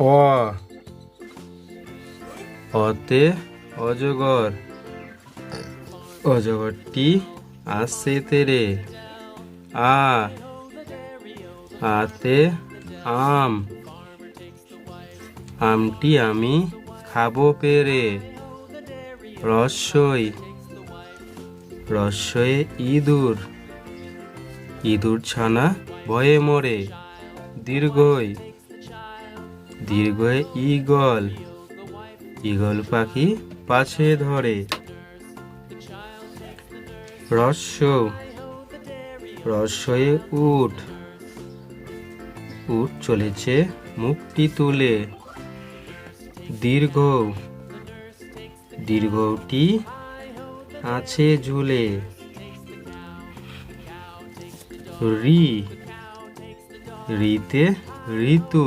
অ অতে অজগর। অজগরটি আসছে তেরে। আ। আতে আম। আমটি আমি খাব পেরে। রস্যই রস্যয়ে ইঁদুর। ইঁদুর ছানা ভয়ে মরে। দীর্ঘই দীর্ঘয়ে ঈগল। ঈগল পাখি পাছে ধরে। রস্য রস্যয়ে উট উট চলেছে মুখটি তুলে। দীর্ঘ। দীর্ঘটি আছে ঝুলে। রি। রিতে ঋতু।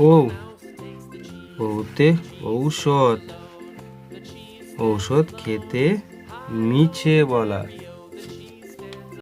ও ওতে ঔষধ। ঔষধ খেতে মিছে বলা।